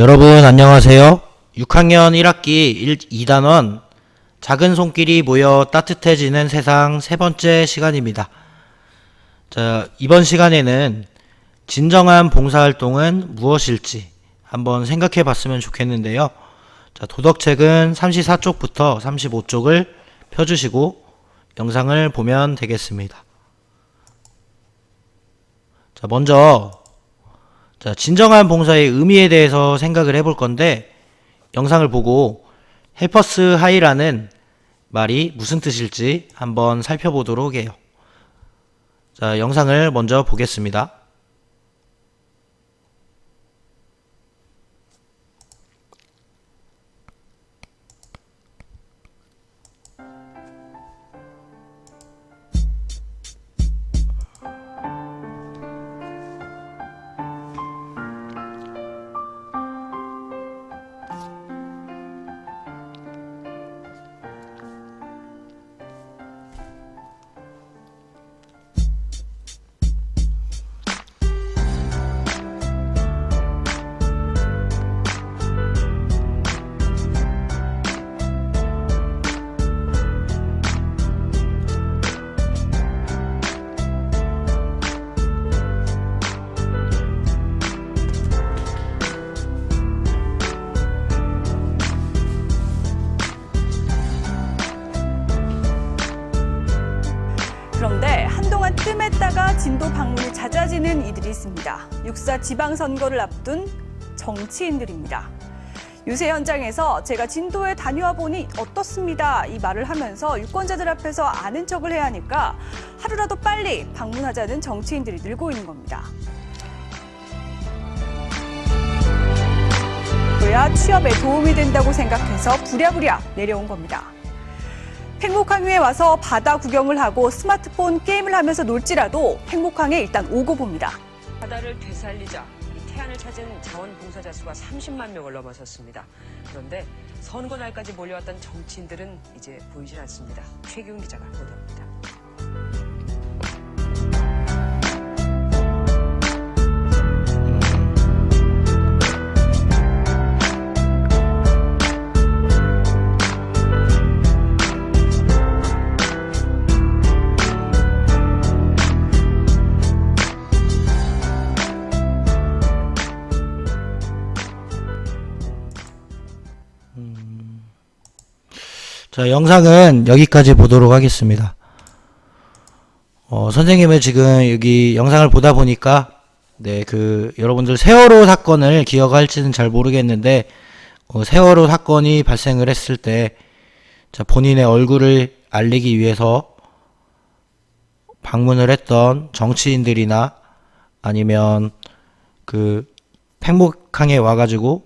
여러분 안녕하세요. 6학년 1학기 1, 2단원 작은 손길이 모여 따뜻해지는 세상 세 번째 시간입니다. 자, 이번 시간에는 진정한 봉사활동은 무엇일지 한번 생각해 봤으면 좋겠는데요. 자, 도덕책은 34쪽부터 35쪽을 펴주시고 영상을 보면 되겠습니다. 자, 먼저 자, 진정한 봉사의 의미에 대해서 생각을 해볼 건데, 영상을 보고 헬퍼스 하이라는 말이 무슨 뜻일지 한번 살펴보도록 해요. 자, 영상을 먼저 보겠습니다. 지방선거를 앞둔 정치인들입니다. 유세 현장에서 제가 진도에 다녀와 보니 어떻습니다. 이 말을 하면서 유권자들 앞에서 아는 척을 해야 하니까 하루라도 빨리 방문하자는 정치인들이 늘고 있는 겁니다. 그야 취업에 도움이 된다고 생각해서 부랴부랴 내려온 겁니다. 팽목항에 와서 바다 구경을 하고 스마트폰 게임을 하면서 놀지라도 팽목항에 일단 오고 봅니다. 바다를 되살리자 이 태안을 찾은 자원봉사자 수가 30만 명을 넘어섰습니다. 그런데 선거 날까지 몰려왔던 정치인들은 이제 보이질 않습니다. 최기훈 기자가 보도합니다. 자, 영상은 여기까지 보도록 하겠습니다. 어, 선생님은 지금 여기 영상을 보다 보니까, 네, 그, 여러분들 세월호 사건을 기억할지는 잘 모르겠는데, 어, 세월호 사건이 발생을 했을 때, 자, 본인의 얼굴을 알리기 위해서 방문을 했던 정치인들이나 아니면 그 팽목항에 와가지고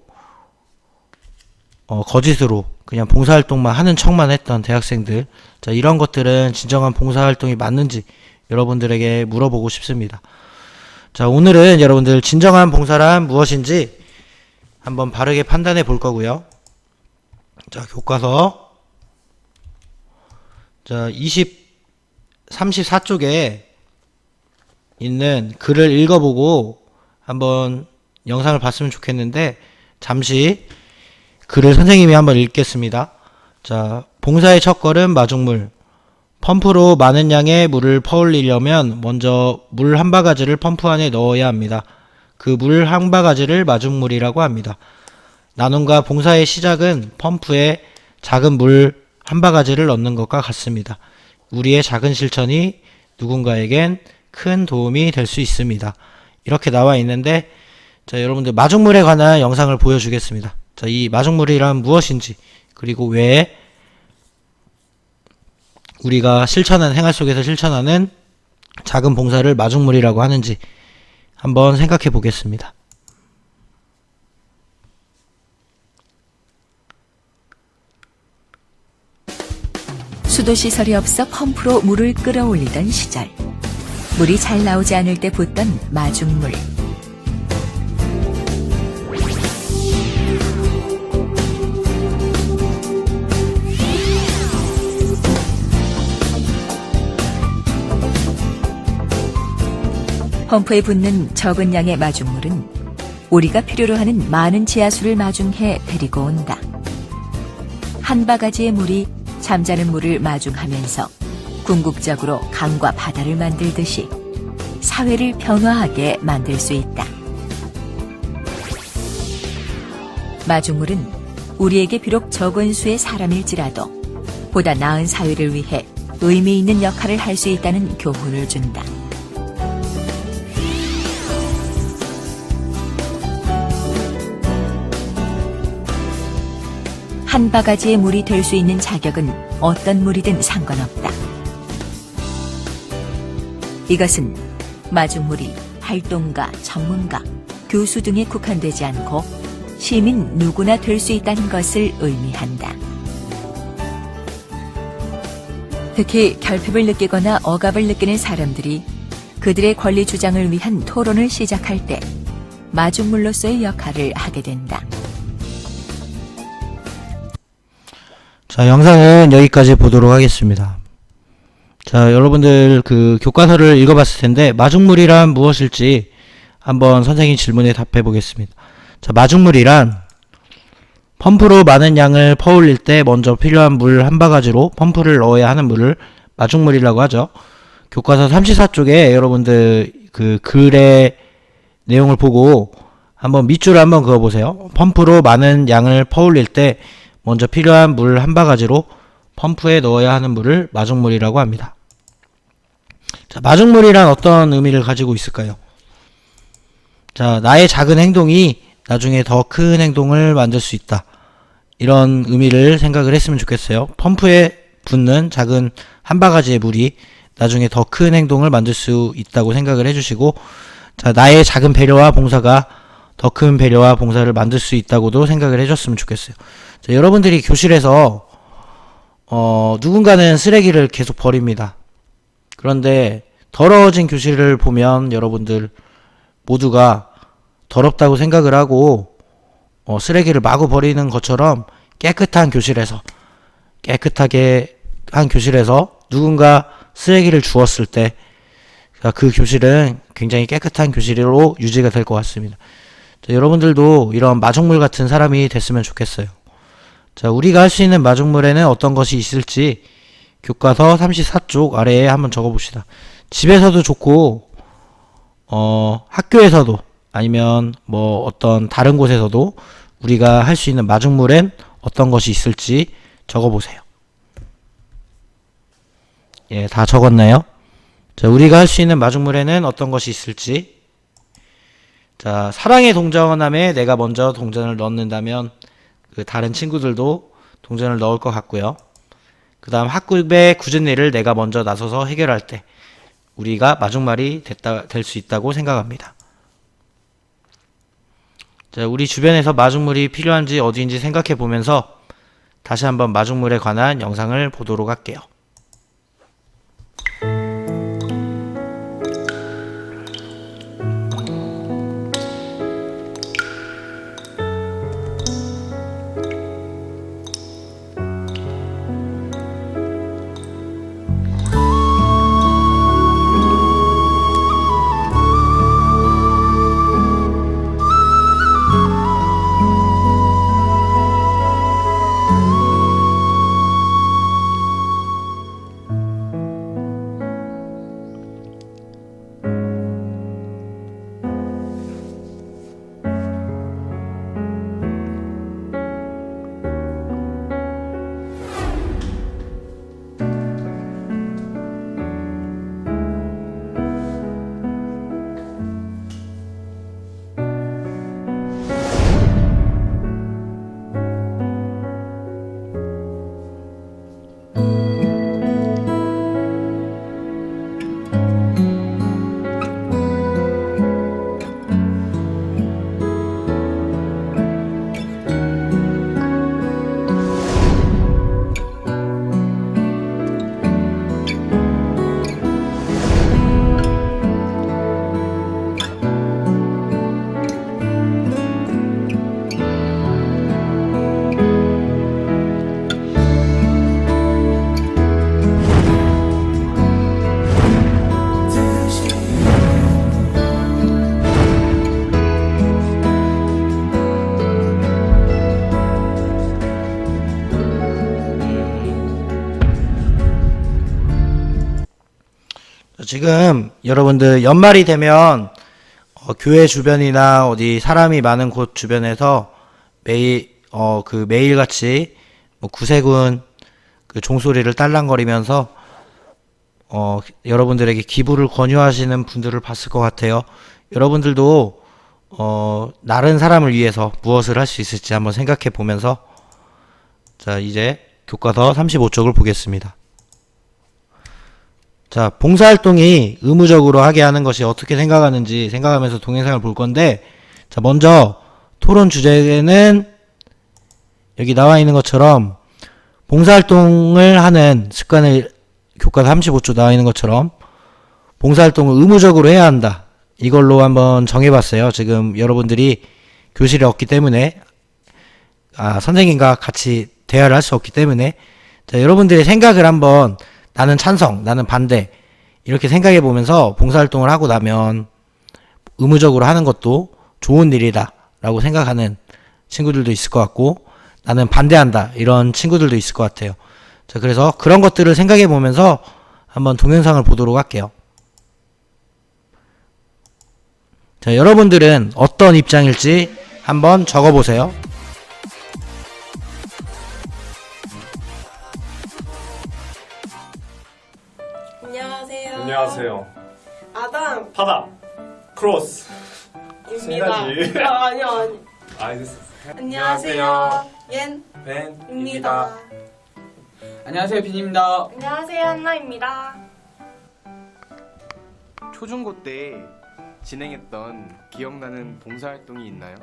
어, 거짓으로 그냥 봉사활동만 하는 척만 했던 대학생들. 자 이런 것들은 진정한 봉사활동이 맞는지 여러분들에게 물어보고 싶습니다. 자 오늘은 여러분들 진정한 봉사란 무엇인지 한번 바르게 판단해 볼 거고요. 자 교과서. 자 20, 34쪽에 있는 글을 읽어보고 한번 영상을 봤으면 좋겠는데 잠시 글을 선생님이 한번 읽겠습니다. 자, 봉사의 첫 걸음 마중물. 펌프로 많은 양의 물을 퍼올리려면 먼저 물 한 바가지를 펌프 안에 넣어야 합니다. 그 물 한 바가지를 마중물이라고 합니다. 나눔과 봉사의 시작은 펌프에 작은 물 한 바가지를 넣는 것과 같습니다. 우리의 작은 실천이 누군가에겐 큰 도움이 될 수 있습니다. 이렇게 나와 있는데, 자, 여러분들 마중물에 관한 영상을 보여주겠습니다. 자, 이 마중물이란 무엇인지, 그리고 왜 우리가 실천하는, 생활 속에서 실천하는 작은 봉사를 마중물이라고 하는지 한번 생각해 보겠습니다. 수도 시설이 없어 펌프로 물을 끌어올리던 시절. 물이 잘 나오지 않을 때 붓던 마중물. 펌프에 붙는 적은 양의 마중물은 우리가 필요로 하는 많은 지하수를 마중해 데리고 온다. 한 바가지의 물이 잠자는 물을 마중하면서 궁극적으로 강과 바다를 만들듯이 사회를 변화하게 만들 수 있다. 마중물은 우리에게 비록 적은 수의 사람일지라도 보다 나은 사회를 위해 의미 있는 역할을 할 수 있다는 교훈을 준다. 한 바가지의 물이 될 수 있는 자격은 어떤 물이든 상관없다. 이것은 마중물이 활동가, 전문가, 교수 등에 국한되지 않고 시민 누구나 될 수 있다는 것을 의미한다. 특히 결핍을 느끼거나 억압을 느끼는 사람들이 그들의 권리 주장을 위한 토론을 시작할 때 마중물로서의 역할을 하게 된다. 자, 영상은 여기까지 보도록 하겠습니다. 자, 여러분들 그 교과서를 읽어봤을 텐데 마중물이란 무엇일지 한번 선생님 질문에 답해 보겠습니다. 자, 마중물이란 펌프로 많은 양을 퍼올릴 때 먼저 필요한 물 한 바가지로 펌프를 넣어야 하는 물을 마중물이라고 하죠. 교과서 34쪽에 여러분들 그 글의 내용을 보고 한번 밑줄을 한번 그어 보세요. 펌프로 많은 양을 퍼올릴 때 먼저 필요한 물 한 바가지로 펌프에 넣어야 하는 물을 마중물이라고 합니다. 자, 마중물이란 어떤 의미를 가지고 있을까요? 자, 나의 작은 행동이 나중에 더 큰 행동을 만들 수 있다. 이런 의미를 생각을 했으면 좋겠어요. 펌프에 붙는 작은 한 바가지의 물이 나중에 더 큰 행동을 만들 수 있다고 생각을 해주시고, 자, 나의 작은 배려와 봉사가 더 큰 배려와 봉사를 만들 수 있다고도 생각을 해줬으면 좋겠어요. 자, 여러분들이 교실에서 어, 누군가는 쓰레기를 계속 버립니다. 그런데 더러워진 교실을 보면 여러분들 모두가 더럽다고 생각을 하고 어, 쓰레기를 마구 버리는 것처럼 깨끗한 교실에서 깨끗하게 한 교실에서 누군가 쓰레기를 주었을 때 그 교실은 굉장히 깨끗한 교실로 유지가 될 것 같습니다. 자, 여러분들도 이런 마중물 같은 사람이 됐으면 좋겠어요. 자, 우리가 할 수 있는 마중물에는 어떤 것이 있을지 교과서 34쪽 아래에 한번 적어 봅시다. 집에서도 좋고, 어, 학교에서도 아니면 뭐 어떤 다른 곳에서도 우리가 할 수 있는 마중물엔 어떤 것이 있을지 적어 보세요. 예, 다 적었나요? 자, 우리가 할 수 있는 마중물에는 어떤 것이 있을지. 자, 사랑의 동전함에 내가 먼저 동전을 넣는다면 그 다른 친구들도 동전을 넣을 것 같고요. 그 다음 학급의 굳은 일을 내가 먼저 나서서 해결할 때 우리가 마중말이 됐다, 될 수 있다고 생각합니다. 자, 우리 주변에서 마중물이 필요한지 어디인지 생각해 보면서 다시 한번 마중물에 관한 영상을 보도록 할게요. 지금 여러분들 연말이 되면 어, 교회 주변이나 어디 사람이 많은 곳 주변에서 매일 어, 그 매일같이 뭐 구세군 그 종소리를 딸랑거리면서 어, 여러분들에게 기부를 권유하시는 분들을 봤을 것 같아요. 여러분들도 어, 나른 사람을 위해서 무엇을 할 수 있을지 한번 생각해 보면서 자, 이제 교과서 35쪽을 보겠습니다. 자, 봉사활동이 의무적으로 하게 하는 것이 어떻게 생각하는지 생각하면서 동영상을 볼 건데, 자, 먼저 토론 주제는 여기 나와 있는 것처럼 봉사활동을 하는 습관을 교과서 35조 나와 있는 것처럼 봉사활동을 의무적으로 해야 한다. 이걸로 한번 정해봤어요. 지금 여러분들이 교실에 없기 때문에 아, 선생님과 같이 대화를 할 수 없기 때문에 자, 여러분들의 생각을 한번 나는 찬성, 나는 반대 이렇게 생각해 보면서 봉사활동을 하고 나면 의무적으로 하는 것도 좋은 일이다 라고 생각하는 친구들도 있을 것 같고 나는 반대한다 이런 친구들도 있을 것 같아요. 자, 그래서 그런 것들을 생각해 보면서 한번 동영상을 보도록 할게요. 자, 여러분들은 어떤 입장일지 한번 적어 보세요. 안녕하세요. 아담입니다. 파다 크로스 세 가지. 아, 아니요, 아니. 아이스 안녕하세요. 옌입니다. 벤입니다. 안녕하세요 빈입니다. 안녕하세요, 한나입니다. 초중고 때 진행했던 기억나는 봉사활동이 있나요?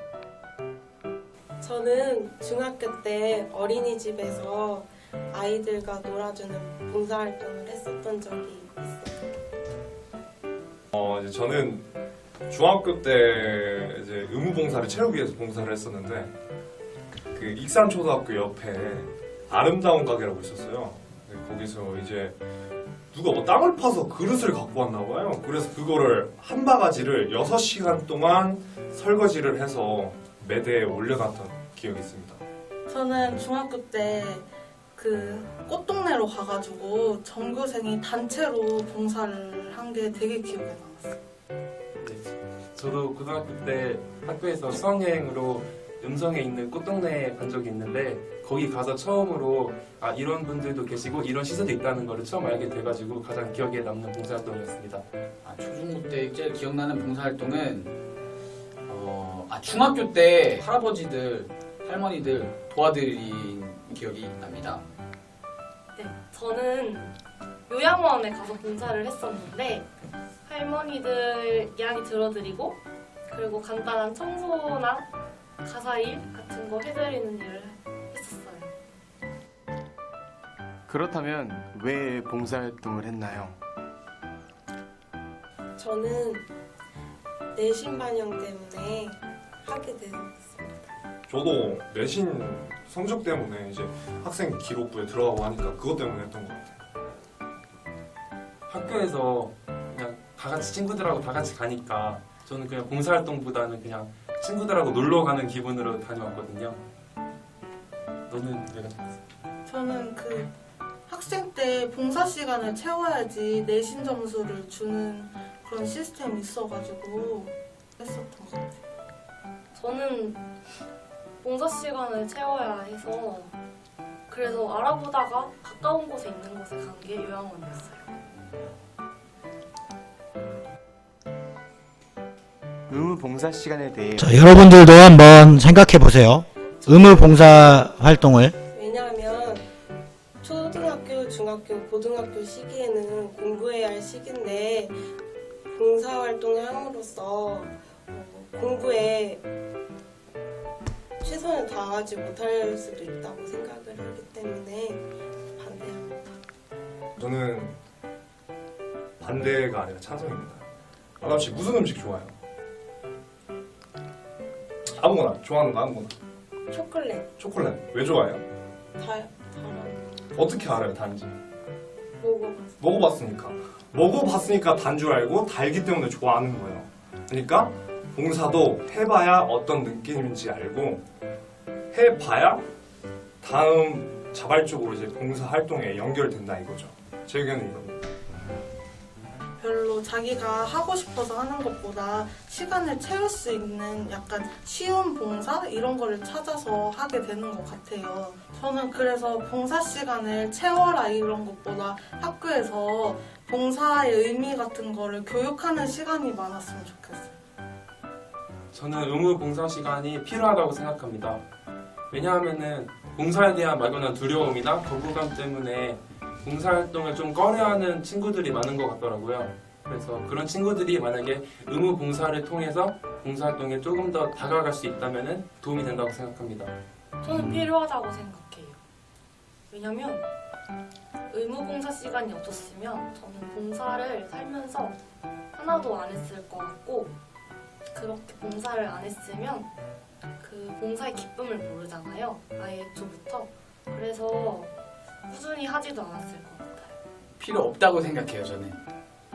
저는 중학교 때 어린이집에서 아이들과 놀아주는 봉사활동을 했었던 적이. 어 이제 저는 중학교 때 이제 의무봉사를 체육 위해서 봉사를 했었는데 그 익산 초등학교 옆에 아름다운 가게라고 있었어요. 네, 거기서 이제 누가 뭐 땅을 파서 그릇을 갖고 왔나 봐요. 그래서 그거를 한 바가지를 6시간 동안 설거지를 해서 매대에 올려놨던 기억이 있습니다. 저는 중학교 때 그 꽃동네로 가가지고 전교생이 단체로 봉사를 한 게 되게 기억에 남았어요. 저도 고등학교 때 학교에서 수학여행으로 음성에 있는 꽃동네에 간 적이 있는데 거기 가서 처음으로 아 이런 분들도 계시고 이런 시설도 있다는 거를 처음 알게 돼가지고 가장 기억에 남는 봉사활동이었습니다. 아, 초중고 때 제일 기억나는 봉사활동은 어, 아, 중학교 때 할아버지들 할머니들 도와드린 기억이 납니다. 네, 저는 요양원에 가서 봉사를 했었는데 할머니들 이야기 들어드리고 그리고 간단한 청소나 가사일 같은 거 해드리는 일을 했었어요. 그렇다면 왜 봉사활동을 했나요? 저는 내신 반영 때문에 하게 되었습니다. 저도 내신 성적 때문에 이제 학생 기록부에 들어가고 하니까 그것 때문에 했던 것 같아요. 학교에서 그냥 다 같이 친구들하고 다 같이 가니까 저는 그냥 봉사활동보다는 그냥 친구들하고 놀러 가는 기분으로 다녀왔거든요. 너는 왜 갔어? 저는 그 학생 때 봉사 시간을 채워야지 내신 점수를 주는 그런 시스템이 있어가지고 했었던 것 같아요. 저는 봉사 시간을 채워야 해서 그래서 알아보다가 가까운 곳에 있는 곳에 간 게 요양원이었어요. 의무 봉사 시간에 대해 자, 여러분들도 한번 생각해 보세요. 의무 봉사 활동을 왜냐하면 초등학교, 중학교, 고등학교 시기에는 공부해야 할 시기인데 봉사활동을 함으로써 어, 공부에 최선을 다하지 못할 수도 있다고 생각을 하기 때문에 반대합니다. 저는 반대가 아니라 찬성입니다. 아담 씨 무슨 음식 좋아해요? 아무거나 좋아하는 거 아무거나. 초콜릿 초콜릿 왜 좋아해요? 다 달아요. 어떻게 알아요 단지? 먹어봤어요. 먹어봤으니까. 먹어봤으니까 단 줄 알고 달기 때문에 좋아하는 거예요. 그러니까 봉사도 해봐야 어떤 느낌인지 알고 해봐야 다음 자발적으로 이제 봉사 활동에 연결된다 이거죠. 제 의견은 이겁니다. 별로 자기가 하고 싶어서 하는 것보다 시간을 채울 수 있는 약간 쉬운 봉사 이런 거를 찾아서 하게 되는 것 같아요. 저는 그래서 봉사 시간을 채워라 이런 것보다 학교에서 봉사의 의미 같은 거를 교육하는 시간이 많았으면 좋겠어요. 저는 의무 봉사 시간이 필요하다고 생각합니다. 왜냐하면은 봉사에 대한 막연한 두려움이나 거부감 때문에 봉사활동을 좀 꺼려하는 친구들이 많은 것 같더라고요. 그래서 그런 친구들이 만약에 의무 봉사를 통해서 봉사활동에 조금 더 다가갈 수 있다면 도움이 된다고 생각합니다. 저는 필요하다고 생각해요. 왜냐면 의무 봉사 시간이 없었으면 저는 봉사를 살면서 하나도 안 했을 것 같고 그렇게 봉사를 안 했으면 그 봉사의 기쁨을 모르잖아요. 아예 애초부터. 그래서 꾸준히 하지도 않았을 것 같아요. 필요 없다고 생각해요 저는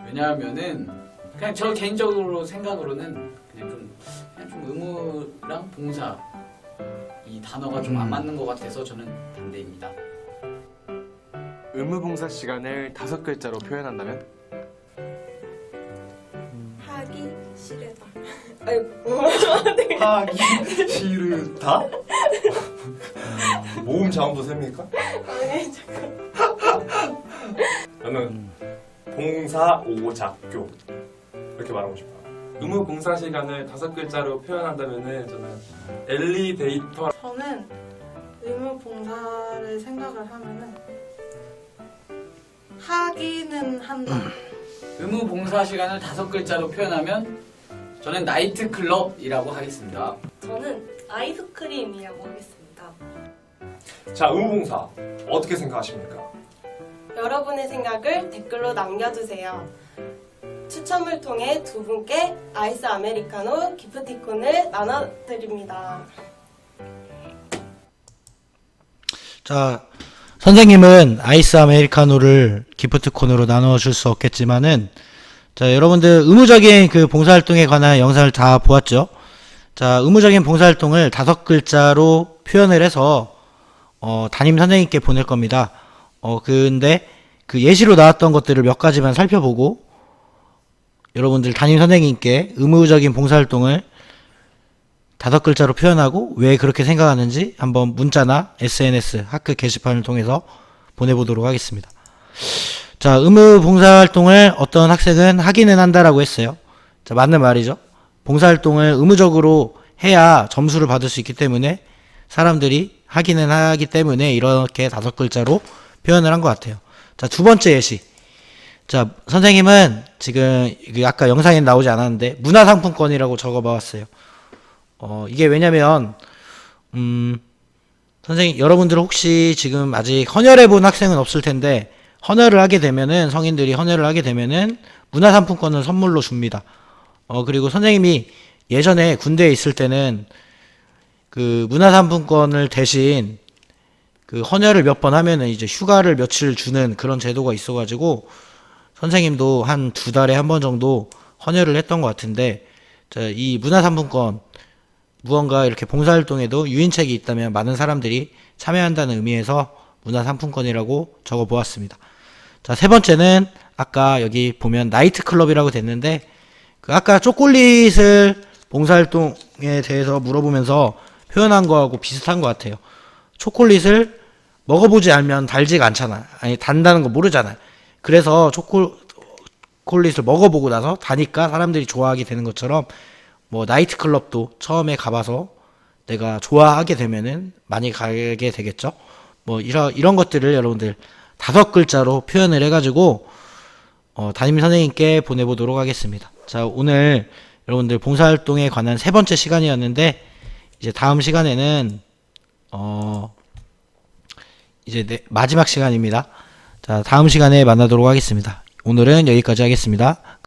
왜냐하면은 그냥 저 개인적으로 생각으로는 그냥 좀 그냥 좀 의무랑 봉사 이 단어가 좀 안 음. 맞는 것 같아서 저는 반대입니다 의무 봉사 시간을 다섯 글자로 표현한다면 하기 싫다. 아이고. 하기 싫다? 모음 자음도 셉니까? 아니, 저는 봉사 오작교 이렇게 말하고 싶어요. 의무 봉사 시간을 다섯 글자로 표현한다면은 저는 엘리베이터 저는 의무 봉사를 생각을 하면은 하기는 한다. 의무 봉사 시간을 다섯 글자로 표현하면 저는 나이트 클럽이라고 하겠습니다 저는 아이스크림이라고 하겠습니다. 자, 의무봉사 어떻게 생각하십니까? 여러분의 생각을 댓글로 남겨주세요. 추첨을 통해 두 분께 아이스 아메리카노 기프티콘을 나눠드립니다. 자, 선생님은 아이스 아메리카노를 기프트콘으로 나누어 줄 수 없겠지만은, 자, 여러분들 의무적인 그 봉사활동에 관한 영상을 다 보았죠? 자, 의무적인 봉사활동을 다섯 글자로 표현을 해서, 어, 담임 선생님께 보낼 겁니다. 어, 근데 그 예시로 나왔던 것들을 몇 가지만 살펴보고, 여러분들 담임 선생님께 의무적인 봉사활동을 다섯 글자로 표현하고 왜 그렇게 생각하는지 한번 문자나 SNS 학교 게시판을 통해서 보내보도록 하겠습니다. 자, 의무 봉사활동을 어떤 학생은 하기는 한다라고 했어요. 자, 맞는 말이죠. 봉사활동을 의무적으로 해야 점수를 받을 수 있기 때문에 사람들이 하기는 하기 때문에 이렇게 다섯 글자로 표현을 한 것 같아요. 자, 두 번째 예시. 자, 선생님은 지금 그 아까 영상에 나오지 않았는데 문화상품권이라고 적어봤어요. 어, 이게 왜냐면, 음, 선생님, 여러분들 혹시 지금 아직 헌혈해 본 학생은 없을 텐데, 헌혈을 하게 되면은, 성인들이 헌혈을 하게 되면은, 문화상품권을 선물로 줍니다. 어, 그리고 선생님이 예전에 군대에 있을 때는, 그 문화상품권을 대신, 그 헌혈을 몇 번 하면은 이제 휴가를 며칠 주는 그런 제도가 있어가지고, 선생님도 한 두 달에 한 번 정도 헌혈을 했던 것 같은데, 자, 이 문화상품권, 무언가 이렇게 봉사활동에도 유인책이 있다면 많은 사람들이 참여한다는 의미에서 문화상품권이라고 적어 보았습니다. 자, 세 번째는 아까 여기 보면 나이트클럽이라고 됐는데, 그 아까 초콜릿을 봉사활동에 대해서 물어보면서 표현한 거하고 비슷한 것 같아요. 초콜릿을 먹어보지 않으면 달지가 않잖아. 아니, 단다는 거 모르잖아. 그래서 초콜릿을 먹어보고 나서 다니까 사람들이 좋아하게 되는 것처럼 뭐 나이트클럽도 처음에 가봐서 내가 좋아하게 되면은 많이 가게 되겠죠. 뭐 이런 이런 것들을 여러분들 다섯 글자로 표현을 해가지고 어, 담임 선생님께 보내보도록 하겠습니다. 자 오늘 여러분들 봉사활동에 관한 세 번째 시간이었는데 이제 다음 시간에는 어 이제 네, 마지막 시간입니다. 자 다음 시간에 만나도록 하겠습니다. 오늘은 여기까지 하겠습니다.